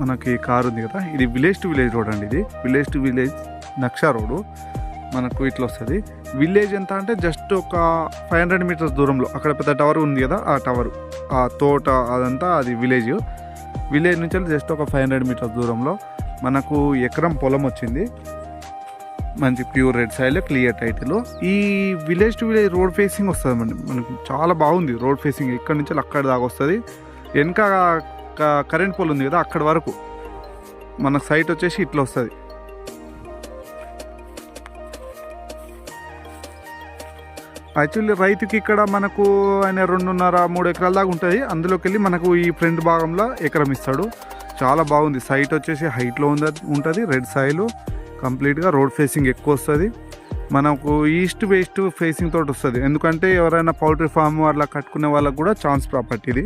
మనకి కార్ ఉంది కదా ఇది విలేజ్ టు విలేజ్ రోడ్ అండి ఇది. విలేజ్ టు విలేజ్ నక్షా రోడ్. మనకు ఇట్లా వస్తుంది. విలేజ్ ఎంత అంటే జస్ట్ ఒక ఫైవ్ హండ్రెడ్ మీటర్స్ దూరంలో. అక్కడ పెద్ద టవర్ ఉంది కదా ఆ టవర్ ఆ తోట అదంతా అది విలేజ్. విలేజ్ నుంచి జస్ట్ ఒక ఫైవ్ హండ్రెడ్ మీటర్స్ దూరంలో మనకు ఎకరం పొలం వచ్చింది. మంచి pure red soil clear title. ఈ village to village road facing వస్తుంది మనకి మనకు చాలా బాగుంది రోడ్ ఫేసింగ్. ఇక్కడ నుంచి అక్కడ దాకా వస్తుంది. వెనక కరెంట్ పోల్ ఉంది కదా అక్కడ వరకు. మన సైట్ వచ్చేసి ఇట్లా వస్తుంది. యాక్చువల్లీ రైతుకి ఇక్కడ మనకు ఆయన రెండున్నర మూడు ఎకరాల దాకా ఉంటుంది. అందులోకి వెళ్ళి మనకు ఈ ఫ్రంట్ భాగంలో ఎకరం ఇస్తాడు. చాలా బాగుంది. సైట్ వచ్చేసి హైట్లో ఉంది ఉంటుంది. Red soil. కంప్లీట్గా రోడ్ ఫేసింగ్ ఎక్కువ వస్తుంది. మనకు ఈస్ట్ వెస్ట్ ఫేసింగ్ తోటి వస్తుంది. ఎందుకంటే ఎవరైనా పౌల్ట్రీ ఫామ్ అలా కట్టుకునే వాళ్ళకు కూడా ఛాన్స్ ప్రాపర్టీ ఇది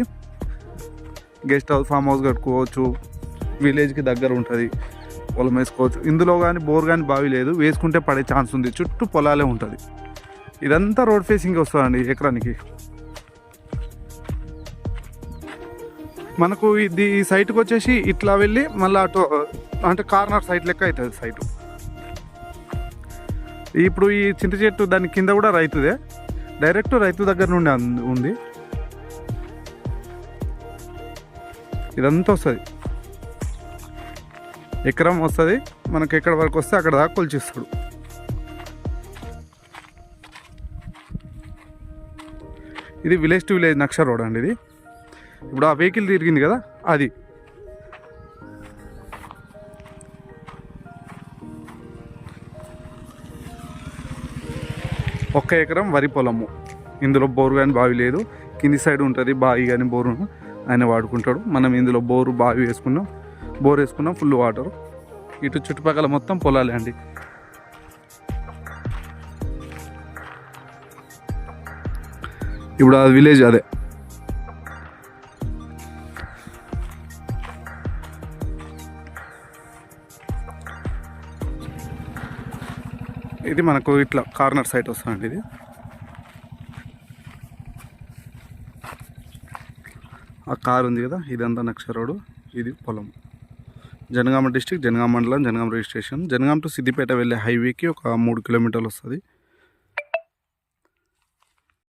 గెస్ట్ హౌస్ ఫామ్ హౌస్ కట్టుకోవచ్చు విలేజ్కి దగ్గర ఉంటుంది పొలం వేసుకోవచ్చు. ఇందులో కానీ బోర్ కానీ బావి లేదు వేసుకుంటే పడే ఛాన్స్ ఉంది. చుట్టూ పొలాలే ఉంటుంది. ఇదంతా రోడ్ ఫేసింగ్ వస్తుందండి ఎకరానికి. మనకు ఇది ఈ సైట్కి వచ్చేసి ఇట్లా వెళ్ళి మళ్ళీ అటు అంటే కార్నర్ సైట్ లెక్క అవుతుంది సైటు. ఇప్పుడు ఈ చింత చెట్టు దాని కింద కూడా రైతుదే. డైరెక్ట్ రైతు దగ్గర నుండి ఉంది. ఇదంతా వస్తుంది. ఎకరం వస్తుంది మనకి ఎక్కడ వరకు వస్తే అక్కడ దాకా కొలిచిస్తాడు. ఇది విలేజ్ టు విలేజ్ నక్ష రోడ్ అండి ఇది. ఇప్పుడు ఆ వెహికల్ తిరిగింది కదా అది. ఒక్క ఎకరం వరి పొలము. ఇందులో బోరు కానీ బావి లేదు. కింది సైడ్ ఉంటుంది బావి కానీ బోరు. ఆయన వాడుకుంటాడు. మనం ఇందులో బోరు బావి వేసుకున్నాం. బోర్ వేసుకున్నాం ఫుల్ వాటర్ ఇటు చుట్టుపక్కల మొత్తం పొలాలే అండి. ఇప్పుడు ఆ విలేజ్ అదే. ఇది మనకు ఇట్లా కార్నర్ సైట్ వస్తుందండి ఇది. ఆ కారు ఉంది కదా ఇదంతా నక్ష రోడ్డు ఇది పొలం. జనగామ డిస్టిక్ జనగామ మండలం జనగామ రిజిస్ట్రేషన్ జనగామ టు సిద్దిపేట వెళ్ళే హైవేకి ఒక మూడు కిలోమీటర్లు వస్తుంది.